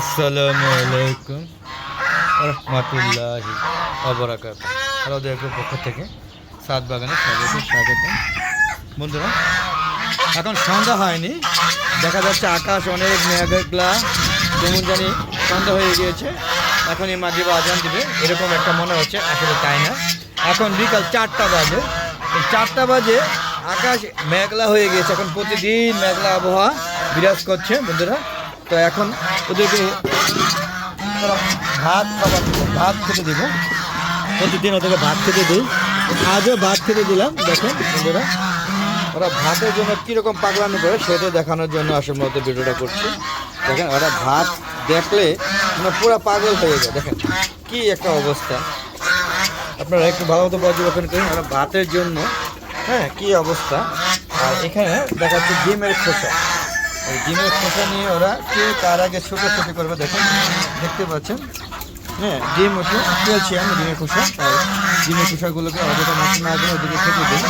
আসসালামু আলাইকুম রহমতুল্লাহি অবরাকাত হ্যালো পক্ষ থেকে সাত বাগানে স্বাগত স্বাগত বন্ধুরা, এখন সন্ধ্যা হয়নি। দেখা যাচ্ছে আকাশ অনেক মেঘলা কেমন জানি সন্ধ্যা হয়ে গিয়েছে। এখন এই মাঝে আজান দিবে। এরকম একটা মনে হচ্ছে, আসলে তাই না? এখন বিকাল চারটা বাজে। এই চারটা বাজে আকাশ মেঘলা হয়ে গিয়েছে। এখন প্রতিদিন মেঘলা আবহাওয়া বিরাজ করছে, বন্ধুরা। তো এখন ওদেরকে ভাত খাবার ভাত খেতে দিব। প্রতিদিন ওদেরকে ভাত খেতে দিই। আজও ভাত খেতে দিলাম দেখেন বন্ধুরা। ওরা ভাতের জন্য কীরকম পাগলানো করে সেটা দেখানোর জন্য আসলে মতো ভিডিওটা করছি। দেখেন, ওরা ভাত দেখলে মানে পুরো পাগল হয়ে যায়। দেখেন, কি একটা অবস্থা। আপনারা একটু ভালো মতো পর্যবেক্ষণ করুন, ওরা ভাতের জন্য হ্যাঁ কি অবস্থা। আর এখানে দেখা যাচ্ছে ডিমের খোসা। এই ডিমের খোসা নিয়ে ওরা কে তার আগে ছোটাছুটি করবে দেখেন, দেখতে পাচ্ছেন? হ্যাঁ ডিম ওঠে আমি ডিমের খোসা আর ডিমের খোসাগুলোকে অযথা নষ্ট না করে ওদিকে খেতে দিই।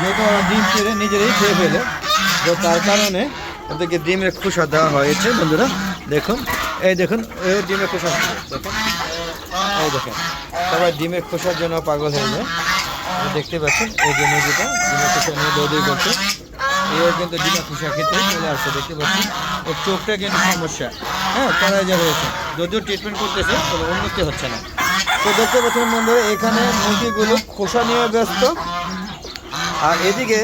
যেহেতু ওরা ডিম ছেড়ে নিজেরাই খেয়ে ফেলে, তো তার কারণে ওদেরকে ডিমের খোসা দেওয়া হয়েছে, বন্ধুরা, দেখুন, এই দেখুন, এই ডিমের খোসা দেখুন, এই দেখেন, সবাই ডিমের খোসার জন্য পাগল হয়ে যায়। দেখতে পাচ্ছেন, এই যে মুরগিটা ডিমের খোসা নিয়ে দৌড়ি করছে এও কিন্তু ডিমের খোসা খেতে চলে আসছে, দেখতে পাচ্ছেন? ওর চোখটা কিন্তু সমস্যা। হ্যাঁ তারা হয়েছে যদিও ট্রিটমেন্ট করতেছে, তবে উন্নতি হচ্ছে না। তো দেখতে পাচ্ছেন বন্ধুরা, এখানে মুরগিগুলো খোসা নিয়ে ব্যস্ত। আর এদিকে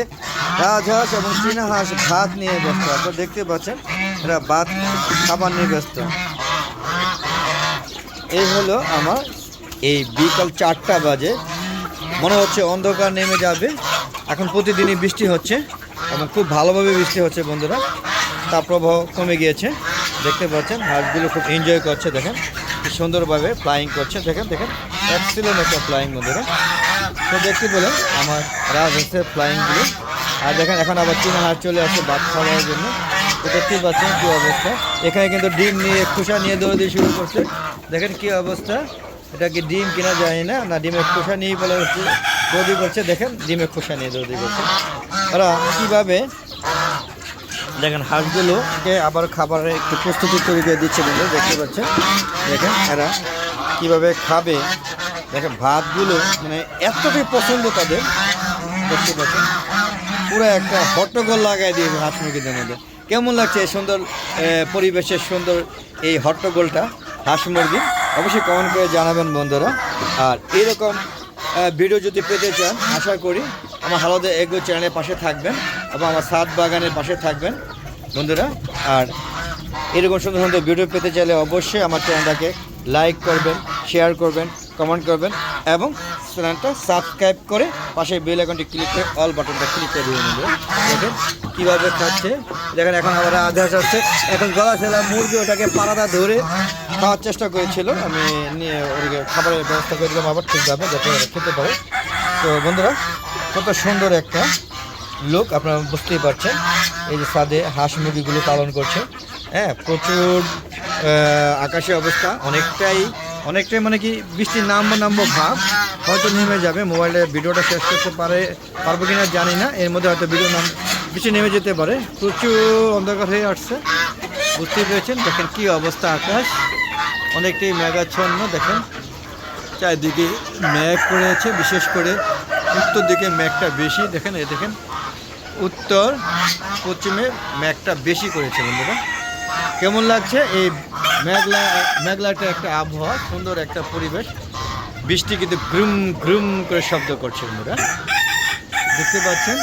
রাজহাঁস এবং চীনা হাঁস ভাত নিয়ে ব্যস্ত। আপনারা দেখতে পাচ্ছেন, এরা ভাত খাবার নিয়ে ব্যস্ত। এই হলো আমার এই বিকাল চারটা বাজে। মনে হচ্ছে অন্ধকার নেমে যাবে। এখন প্রতিদিনই বৃষ্টি হচ্ছে। এবং খুব ভালোভাবে বৃষ্টি হচ্ছে বন্ধুরা। তাপপ্রবাহ কমে গিয়েছে। দেখতে পাচ্ছেন হাঁসগুলো খুব এনজয় করছে, দেখেন। সুন্দরভাবে ফ্লাইং করছে, দেখেন দেখেন। এক্সিলেন্ট একটা ফ্লাইং বন্ধুরা। তো দেখতে পেলেন, আমার রাজ হচ্ছে ফ্লাইংগুলো আর দেখেন, এখন আবার চীনা হাঁস চলে আসছে ভাত খাওয়ার জন্য। তো দেখতেই পাচ্ছেন কী অবস্থা। এখানে কিন্তু ডিম নিয়ে, খোসা নিয়ে দৌড় দিয়ে শুরু করছে। দেখেন কী অবস্থা। এটা কি ডিম কিনা যায় না? না, ডিমের খোসা নিয়েই বলে হচ্ছে। দৌড়ি করছে দেখেন ডিমের খোসা নিয়ে দৌড়ি করছে ওরা কীভাবে দেখেন, হাঁসগুলোকে আবার খাবারের একটু প্রস্তুতি তৈরি করে দিয়ে দিচ্ছে বলে দেখতে পাচ্ছেন। দেখেন, এরা কীভাবে খাবে। দেখেন, ভাতগুলো মানে এতটাই পছন্দ তাদের। দেখতে পাচ্ছেন, পুরো একটা হট্টগোল লাগাই দিয়েছে হাঁস মুরগিদের মধ্যে। কেমন লাগছে এই সুন্দর পরিবেশের সুন্দর এই হট্টগোলটা হাঁস মুরগি অবশ্যই কমেন্ট করে জানাবেন বন্ধুরা। আর এরকম ভিডিও যদি পেতে চান, আশা করি আমার হালদে এগো চ্যানেলের পাশে থাকবেন এবং আমার সাত বাগানের পাশে থাকবেন, বন্ধুরা। আর এরকম সুন্দর সুন্দর ভিডিও পেতে চাইলে অবশ্যই আমার চ্যানেলটাকে লাইক করবেন, শেয়ার করবেন। কমেন্ট করবেন এবং চ্যানেলটা সাবস্ক্রাইব করে পাশে বেল আইকনটি ক্লিক করে অল বাটনটা ক্লিক করে দিয়ে নেবেন। দেখেন কীভাবে খাচ্ছে। দেখেন এখন আবার আধা আসছে। এখন গলা ছেলা মুরগি ওটাকে পাড়াটা ধরে খাওয়ার চেষ্টা করেছিল। আমি নিয়ে ওদিকে খাবারের ব্যবস্থা করে দিলাম আবার ঠিকভাবে যাতে খেতে পারে। তো বন্ধুরা, কত সুন্দর একটা লোক আপনারা বুঝতেই পারছেন। এই যে সাদে হাঁস মুরগিগুলো পালন করছে। হ্যাঁ প্রচুর আকাশে অবস্থা। অনেকটাই অনেকটাই মানে কি বৃষ্টির নামবো নামবো ভাব, হয়তো নেমে যাবে, মোবাইলে ভিডিওটা শেষ করতে পারে, পারব কিনা জানি না, এর মধ্যে হয়তো ভিডিও নাম, বৃষ্টি নেমে যেতে পারে। প্রচুর অন্ধকার হয়ে আসছে, বুঝতেই পেরেছেন, দেখেন কি অবস্থা আকাশ, অনেকটাই মেঘাচ্ছন্ন, দেখেন। চারিদিকে মেঘ করেছে, বিশেষ করে উত্তর দিকে মেঘটা বেশি, দেখেন, এই দেখেন, উত্তর পশ্চিমে মেঘটা বেশি করেছে বন্ধুরা। কেমন লাগছে এই মেঘলা, মেঘলাটা একটা আবহাওয়া, সুন্দর একটা পরিবেশ। বৃষ্টি কিন্তু গ্রুম গ্রুম করে শব্দ করছে বন্ধুরা। দেখতে পাচ্ছেন?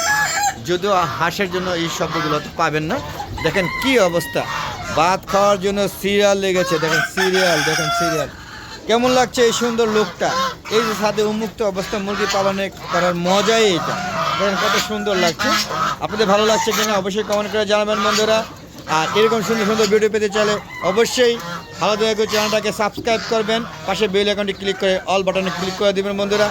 যদিও হাঁসের জন্য এই শব্দগুলো তো পাবেন না। দেখেন কি অবস্থা। ভাত খাওয়ার জন্য সিরিয়াল লেগেছে। দেখেন সিরিয়াল দেখেন সিরিয়াল। কেমন লাগছে এই সুন্দর লোকটা? এই যে সাথে উন্মুক্ত অবস্থা মুরগি পালনে করার মজাই এটা। দেখেন কত সুন্দর লাগছে। আপনাদের ভালো লাগছে কিনা অবশ্যই কমেন্ট করে জানাবেন বন্ধুরা। আর এরকম সুন্দর সুন্দর ভিডিও পেতে চাইলে অবশ্যই ভালো দয়া চ্যানেলটাকে সাবস্ক্রাইব করবেন। পাশে বেল আইকনটি ক্লিক করে অল বাটনে ক্লিক করে দেবেন বন্ধুরা।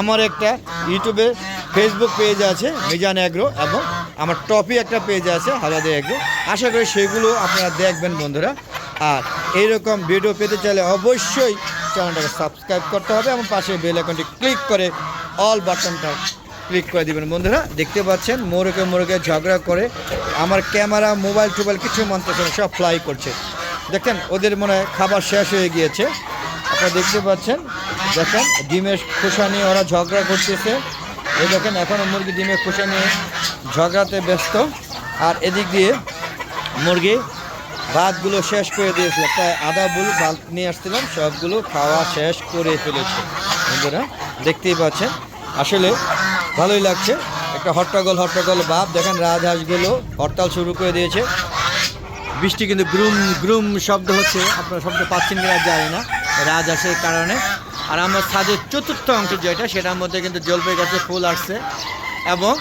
আমার একটা ইউটিউবে ফেসবুক পেজ আছে, মিজান অ্যাগ্রো এবং আমার টপি একটা পেজ আছে, হালাদে অ্যাগ্রো আশা করি সেগুলো আপনারা দেখবেন বন্ধুরা। আর এইরকম ভিডিও পেতে চাইলে অবশ্যই চ্যানেলটাকে সাবস্ক্রাইব করতে হবে এবং পাশে বেল আইকনটি ক্লিক করে অল বাটনটা ক্লিক করে দিবেন। বন্ধুরা, দেখতে পাচ্ছেন মোরকে মোরকে ঝগড়া করে আমার ক্যামেরা, মোবাইল টোবাইল কিছু মানতেছে না সব ফ্লাই করছে। দেখেন, ওদের মনে হয় খাবার শেষ হয়ে গিয়েছে। আপনারা দেখতে পাচ্ছেন, দেখেন, ডিমের খোসা নিয়ে ওরা ঝগড়া করতেছে। এই দেখেন এখনও মুরগি ডিমের খোসা নিয়ে ঝগড়াতে ব্যস্ত। আর এদিক দিয়ে মুরগি ভাতগুলো শেষ করে দিয়েছিল প্রায় আধা বুল ভাত নিয়ে আসছিলাম, সবগুলো খাওয়া শেষ করে ফেলেছে। বন্ধুরা, দেখতেই পাচ্ছেন। আসলে ভালোই লাগছে। একটা হট্টগোল হট্টগোল ভাব দেখেন রাজহাঁসগুলো হরতাল শুরু করে দিয়েছে। বৃষ্টি কিন্তু গ্রুম গ্রুম শব্দ হচ্ছে, আপনারা শব্দ পাচ্ছেন কিনা জানি না, রাজহাঁসের কারণে। আর আমার ছাদের চতুর্থ অংশ যেটা, সেটার মধ্যে কিন্তু জলপাই গাছে ফুল আসছে। এবং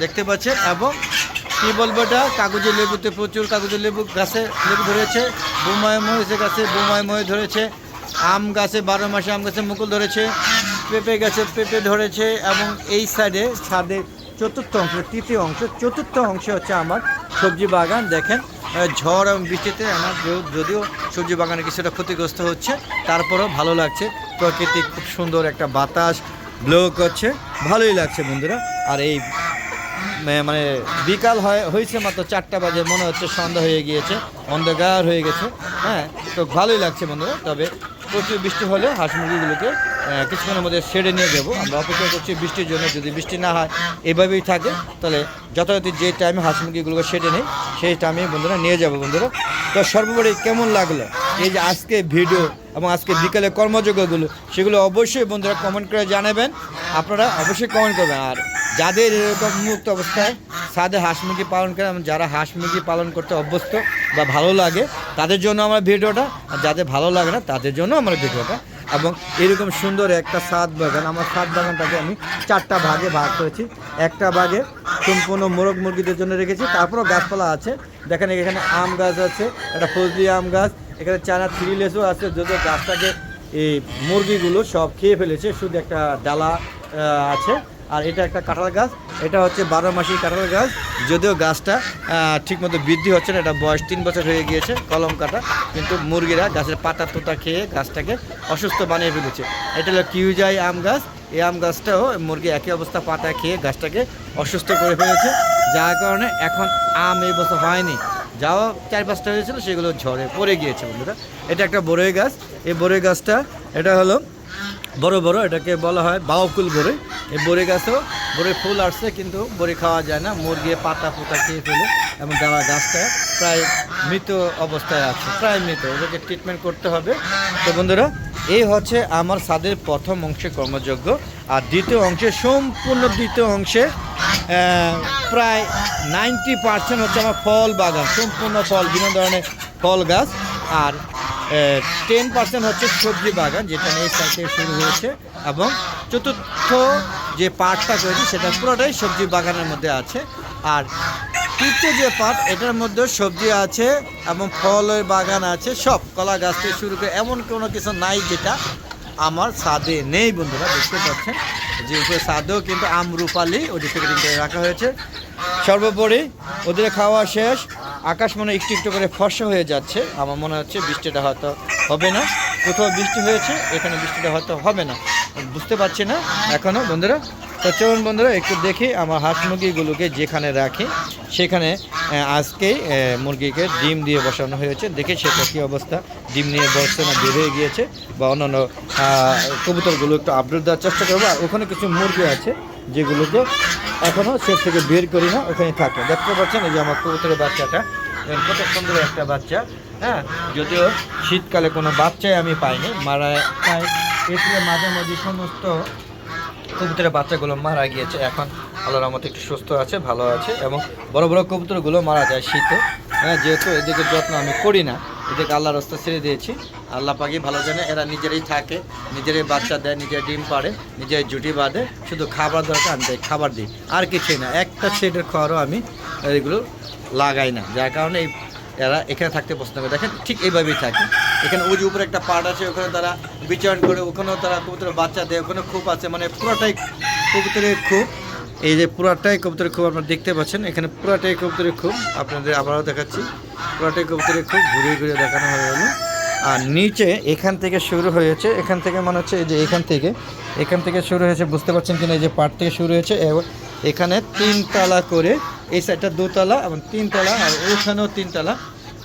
দেখতে পাচ্ছেন, এবং কী বলব এটা, কাগজের লেবুতে প্রচুর কাগজের লেবু গাছে লেবু ধরেছে, বোমায় মহিষে গাছে বোমায় মহে ধরেছে, আম গাছে বারো মাসে আম গাছে মুকুল ধরেছে। পেঁপে গাছে পেঁপে ধরেছে এবং এই সাইডে ছাদের চতুর্থ অংশ, তৃতীয় অংশ, চতুর্থ অংশ হচ্ছে আমার সবজি বাগান। দেখেন ঝড় এবং বৃষ্টিতে আমার যদিও সবজি বাগানে কিছুটা ক্ষতিগ্রস্ত হচ্ছে, তারপরও ভালো লাগছে। প্রকৃতি খুব সুন্দর একটা বাতাস ব্লো করছে। ভালোই লাগছে বন্ধুরা। আর এই মানে বিকাল হয়, হয়েছে মাত্র চারটা বাজে, মনে হচ্ছে সন্ধ্যা হয়ে গিয়েছে, অন্ধকার হয়ে গেছে। হ্যাঁ তো ভালোই লাগছে বন্ধুরা। তবে প্রচুর বৃষ্টি হলে হাঁস মুরগিগুলোকে কিছুক্ষণের মধ্যে সেরে নিয়ে যাব। আমরা অপেক্ষা করছি বৃষ্টির জন্য, যদি বৃষ্টি না হয়, এভাবেই থাকে। তাহলে যথাযথ যে টাইমে হাঁস মুরগিগুলোকে সেরে নিই, সেই টাইমে বন্ধুরা নিয়ে যাব বন্ধুরা। তো সর্বোপরি কেমন লাগল এই যে আজকে ভিডিও এবং আজকে বিকালে কর্মযোগ্যগুলো, সেগুলো অবশ্যই বন্ধুরা কমেন্ট করে জানাবেন। আপনারা অবশ্যই কমেন্ট করবেন। আর যাদের এরকম মুক্ত অবস্থায় সাদে হাঁস মুরগি পালন করে যারা হাঁস মুরগি পালন করতে অভ্যস্ত বা ভালো লাগে, তাদের জন্য আমার ভিডিওটা, আর যাদের ভালো লাগে না, তাদের জন্য আমার ভিডিওটা। এবং এরকম সুন্দর একটা সাদ বাগান, আমার সাদ বাগানটাকে আমি চারটা ভাগে ভাগ করেছি। একটা ভাগে সম্পূর্ণ মোরগ মুরগিদের জন্য রেখেছি, তারপরও গাছপালা আছে। দেখেন এখানে আম গাছ আছে, একটা ফজলি আম গাছ, এখানে চায়না থ্রি লেসও আছে, যদিও গাছটাকে এই মুরগিগুলো সব খেয়ে ফেলেছে, শুধু একটা ডালা আছে। আর এটা একটা কাঁঠাল গাছ, এটা হচ্ছে বারো মাসি কাঁঠাল গাছ। যদিও গাছটা ঠিকমতো বৃদ্ধি হচ্ছে না, এটা বয়স তিন বছর হয়ে গিয়েছে কলম কাটা, কিন্তু মুরগিরা গাছের পাতা তোতা খেয়ে গাছটাকে অসুস্থ বানিয়ে ফেলেছে। এটা হলো কিউজাই আম গাছ। এই আম গাছটাও মুরগি একই অবস্থা পাতা খেয়ে গাছটাকে অসুস্থ করে ফেলেছে, যার কারণে এখন আম এই বছর হয়নি। যাও, চার পাঁচটা হয়েছিল, সেগুলো ঝড়ে পড়ে গিয়েছে বন্ধুরা। এটা একটা বড়ই গাছ। এই বড়ই গাছটা, এটা হলো বড় বড়, এটাকে বলা হয় বাউকুল বড়ই এই বড়ি গাছেও বড়ি ফুল আসছে, কিন্তু বড়ি খাওয়া যায় না। মুরগি পাতা পোতা খেয়ে ফেলে এবং দেওয়া গাছটা প্রায় মৃত অবস্থায় আছে, প্রায় মৃত, ওদেরকে ট্রিটমেন্ট করতে হবে। তো বন্ধুরা, এই হচ্ছে আমার সাদের প্রথম অংশে কর্মযোগ্য। আর দ্বিতীয় অংশে, সম্পূর্ণ দ্বিতীয় অংশে প্রায় নাইনটি পার্সেন্ট হচ্ছে আমার ফল বাগান, সম্পূর্ণ ফল, বিভিন্ন ধরনের ফল গাছ। আর টেন পার্সেন্ট হচ্ছে সবজি বাগান, যেটা এই সাইড থেকে শুরু হয়েছে। এবং চতুর্থ যে পার্টটা রয়েছে সেটা পুরোটাই সবজি বাগানের মধ্যে আছে। আর তৃতীয় যে পার্ট এটার মধ্যে সবজি আছে এবং ফলের বাগান আছে, সব কলা গাছ থেকে শুরু করে এমন কোনো কিছু নাই যেটা আমার ছাদে নেই বন্ধুরা, দেখতে পাচ্ছেন। যে উপরে ছাদেও কিন্তু আম রূপালি, ওদিক থেকে রাখা হয়েছে। সর্বোপরি ওদের খাওয়া শেষ আকাশ মনে একটু একটু করে ফর্সা হয়ে যাচ্ছে। আমার মনে হচ্ছে বৃষ্টিটা হয়তো হবে না। কোথাও বৃষ্টি হয়েছে, এখানে বৃষ্টিটা হয়তো হবে না। বুঝতে পারছি না এখনও বন্ধুরা। তো চলুন বন্ধুরা, একটু দেখি আমার হাঁস মুরগিগুলোকে যেখানে রাখি, সেখানে আজকেই মুরগিকে ডিম দিয়ে বসানো হয়েছে। দেখে সেটা কী অবস্থা? ডিম নিয়ে বসছে না বের হয়ে গিয়েছে। বা অন্যান্য কবুতরগুলো একটু আপডেট দেওয়ার চেষ্টা করব। আর ওখানে কিছু মুরগি আছে। যেগুলোকে এখনও সে থেকে বের করি না, ওখানে থাকে। দেখতে পাচ্ছেন এই যে আমার কবুতরের বাচ্চাটা। কত সুন্দর একটা বাচ্চা হ্যাঁ? যদিও শীতকালে কোনো বাচ্চাই আমি পাইনি, মারা তাই এপ্রিলের মাঝামাঝি সমস্ত কবুতরের বাচ্চাগুলো মারা গিয়েছে। এখন আল্লাহর রহমতে একটু সুস্থ আছে, ভালো আছে, এবং বড় বড় কবুতরগুলো মারা যায় শীতে। হ্যাঁ যেহেতু এদিকে যত্ন আমি করি না। এদিকে আল্লাহ রাস্তা ছেড়ে দিয়েছি। আল্লাহ পাখি ভালো জানে এরা নিজেরাই থাকে নিজেরাই বাচ্চা দেয় নিজের ডিম পাড়ে নিজের জুটি বাঁধে শুধু খাবার দরকার আমি তাই খাবার দিই। আর কিছুই না একটা ছেলের খাওয়ারও আমি এগুলো লাগাই না যার কারণে এই এরা এখানে থাকতে পছন্দ করে। দেখেন ঠিক এইভাবেই থাকে। এখানে ওই যে উপরে একটা পাড় আছে ওখানে তারা বিচরণ করে ওখানেও তারা কবুতরের বাচ্চা দেয় ওখানে খুব আছে মানে পুরোটাই কবুতরের খুব। এই যে পুরাটাই কবুতরের খুব আপনারা দেখতে পাচ্ছেন, এখানে পুরাটাই কবুতরের খুব আপনাদের আবারও দেখাচ্ছি। পুরাটাই কবুতরের খুব ঘুরিয়ে ঘুরিয়ে দেখানো হয়ে গেলো। আর নিচে এখান থেকে শুরু হয়েছে, এখান থেকে মনে হচ্ছে এই যে এখান থেকে এখান থেকে শুরু হয়েছে, বুঝতে পারছেন কিনা, এই যে পাট থেকে শুরু হয়েছে এখানে তিনতলা করে, এই সাইডটা দুতলা এবং তিনতলা, আর ওখানেও তিনতলা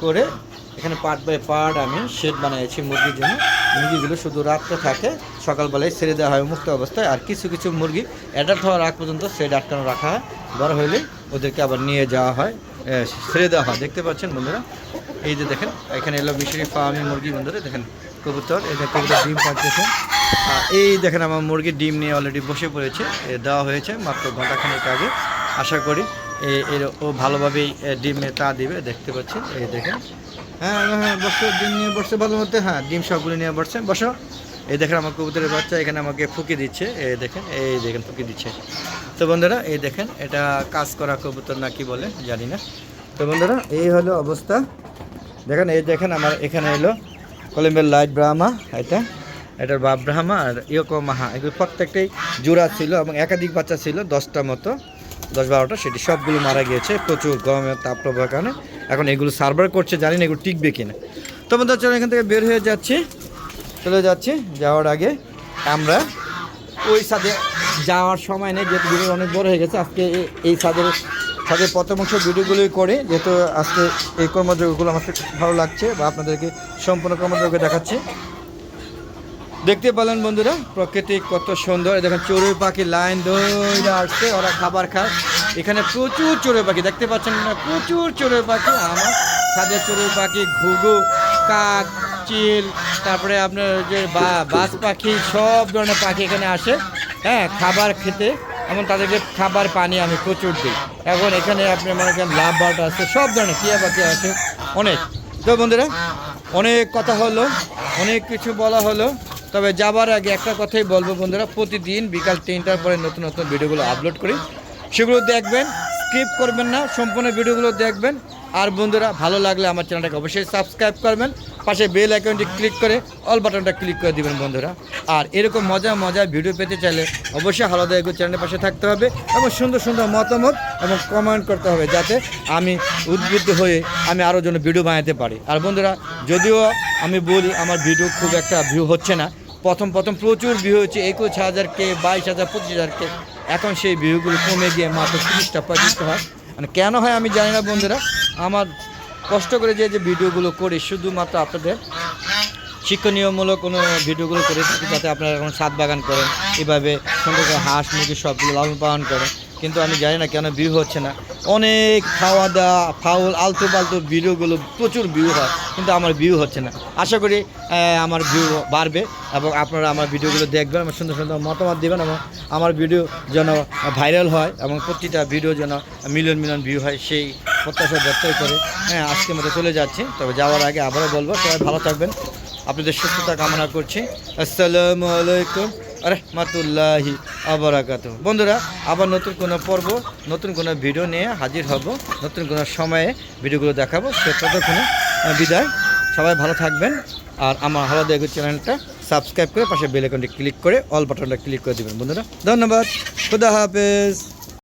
করে এখানে পার্ট বাই পার্ট আমি শেড বানিয়েছি মুরগির জন্য। মুরগিগুলো শুধু রাত্রে থাকে, সকালবেলায় ছেড়ে দেওয়া হয় মুক্ত অবস্থায়। আর কিছু কিছু মুরগি অ্যাডাল্ট হওয়ার আগ পর্যন্ত শেড আটকানো রাখা হয়। বড় হলে ওদেরকে আবার নিয়ে যাওয়া হয় ছেড়ে দেওয়া হয়। দেখতে পাচ্ছেন বন্ধুরা, এই যে দেখেন, এখানে এলো মিশরি ফার্মি মুরগি বন্ধুরা, দেখেন কবুতর যে কবুতর ডিম পাচ্ছে এই দেখেন আমার মুরগির ডিম নিয়ে অলরেডি বসে পড়েছে দেওয়া হয়েছে মাত্র ঘন্টাখানেক আগে। আশা করি এর ও ভালোভাবেই ডিমে তা দিবে দেখতে পাচ্ছেন এই দেখেন। হ্যাঁ হ্যাঁ, হ্যাঁ বসো ডিম নিয়ে বসছে ভালো মতো হ্যাঁ ডিম সবগুলো নিয়ে বসছে বসো। এই দেখেন আমার কবুতরের বাচ্চা এখানে আমাকে ফুকি দিচ্ছে এই দেখেন এই দেখেন ফুকি দিচ্ছে। তো বন্ধুরা এই দেখেন এটা কাজ করা কবুতর না কি বলে জানি না। তো বন্ধুরা এই হলো অবস্থা। দেখেন এই দেখেন আমার এখানে এলো কলিম্বের লাইট ব্রাহ্মা এটা। এটার বাপ ব্রাহ্মা আর ইয়কো মাহা এগুলো প্রত্যেকটাই জোড়া ছিল এবং একাধিক বাচ্চা ছিল দশটা মতো। দশ বারোটা, সেটি সবগুলো মারা গিয়েছে, প্রচুর গরমের তাপপ্রবাহের কারণে। এখন এগুলো সার্ভার করছে, জানি না এগুলো টিকবে কিনা। তো বন্ধুরা চলো এখান থেকে বের হয়ে যাচ্ছি। চলে যাচ্ছি যাওয়ার আগে। আমরা ওই ছাদে যাওয়ার সময় নেই, যেহেতু ভিডিও অনেক বড় হয়ে গেছে, আজকে এই ছাদের ছাদের প্রথম অংশ ভিডিওগুলোই করে। যেহেতু আজকে এই কর্মযোগগুলো আমার ভালো লাগছে বা আপনাদেরকে সম্পূর্ণ কর্মযোগ দেখাচ্ছি। দেখতে পেলেন বন্ধুরা, প্রকৃতি কত সুন্দর। দেখেন, চড়ুই পাখি লাইন ধরে আসছে, ওরা খাবার খায়। এখানে প্রচুর চড়ুই পাখি, দেখতে পাচ্ছেন না, প্রচুর চড়ুই পাখি। আমার ছাদের চড়ুই পাখি, ঘুঘু, কাক, চিল, তারপরে আপনার যে বা- বাজ পাখি, সব ধরনের পাখি এখানে আসে। হ্যাঁ খাবার খেতে, এমন তাদেরকে খাবার পানি আমি প্রচুর দিই। এখন এখানে আপনি মনে করেন লাভ বার্ড আছে, সব ধরনের টিয়া পাখি আছে, অনেক। তো বন্ধুরা, অনেক কথা হলো, অনেক কিছু বলা হলো। তবে যাবার আগে একটা কথাই বলব বন্ধুরা, প্রতিদিন বিকাল তিনটার পরে নতুন নতুন ভিডিওগুলো আপলোড করি। সেগুলো দেখবেন স্কিপ করবেন না, সম্পূর্ণ ভিডিওগুলো দেখবেন। আর বন্ধুরা, ভালো লাগলে আমার চ্যানেলটাকে অবশ্যই সাবস্ক্রাইব করবেন। পাশে বেল আইকনটি ক্লিক করে অল বাটনটা ক্লিক করে দিবেন বন্ধুরা। আর এরকম মজা মজা ভিডিও পেতে চাইলে অবশ্যই হালদা এগো চ্যানেলের পাশে থাকতে হবে এবং সুন্দর সুন্দর মতামত এবং কমেন্ট করতে হবে যাতে আমি উদ্বুদ্ধ হয়ে আমি আরও যেন ভিডিও বানাতে পারি। আর বন্ধুরা, যদিও আমি বলি আমার ভিডিও খুব একটা ভিউ হচ্ছে না প্রথম প্রথম প্রচুর ভিউ হচ্ছে একুশ হাজার কে, বাইশ হাজার, পঁচিশ হাজার কে। এখন সেই ভিউগুলো কমে গিয়ে মাত্র তিরিশটা, পঁয়ত্রিশটা হয়। মানে কেন হয় আমি জানি না বন্ধুরা। আমার কষ্ট করে যে যে ভিডিওগুলো করি, শুধুমাত্র আপনাদের শিক্ষণীয়মূলক কোনো ভিডিওগুলো করে থাকি যাতে আপনারা এখন সাত বাগান করেন, এভাবে সুন্দর করে হাঁস, মুরগি সবগুলো লালন পালন করেন। কিন্তু আমি জানি না কেন ভিউ হচ্ছে না। অনেক খাওয়া দাওয়া ফাউল আলতু পালতু ভিডিওগুলো প্রচুর ভিউ হয়, কিন্তু আমার ভিউ হচ্ছে না। আশা করি আমার ভিউ বাড়বে এবং আপনারা আমার ভিডিওগুলো দেখবেন, আমার সুন্দর সুন্দর মতামত দেবেন এবং আমার ভিডিও যেন ভাইরাল হয় এবং প্রতিটা ভিডিও যেন মিলিয়ন মিলিয়ন ভিউ হয়, সেই প্রত্যাশা ব্যক্ত করে হ্যাঁ আজকের মতো চলে যাচ্ছি। তবে যাওয়ার আগে আবারও বলব, সবাই ভালো থাকবেন। আপনাদের সুস্থতা কামনা করছি। আসসালামু আলাইকুম। রহমতুল্লাহি আবরাকাত বন্ধুরা, আবার নতুন কোনো পর্ব, নতুন কোনো ভিডিও নিয়ে হাজির হব, নতুন কোনো সময়ে ভিডিওগুলো দেখাবো। সে ততক্ষণে বিদায়। সবাই ভালো থাকবেন আর আমার হালাদা এগো চ্যানেলটা সাবস্ক্রাইব করে পাশে বেল আইকনটি ক্লিক করে অল বাটনটা ক্লিক করে দেবেন। বন্ধুরা, ধন্যবাদ। খুদা হাফেজ।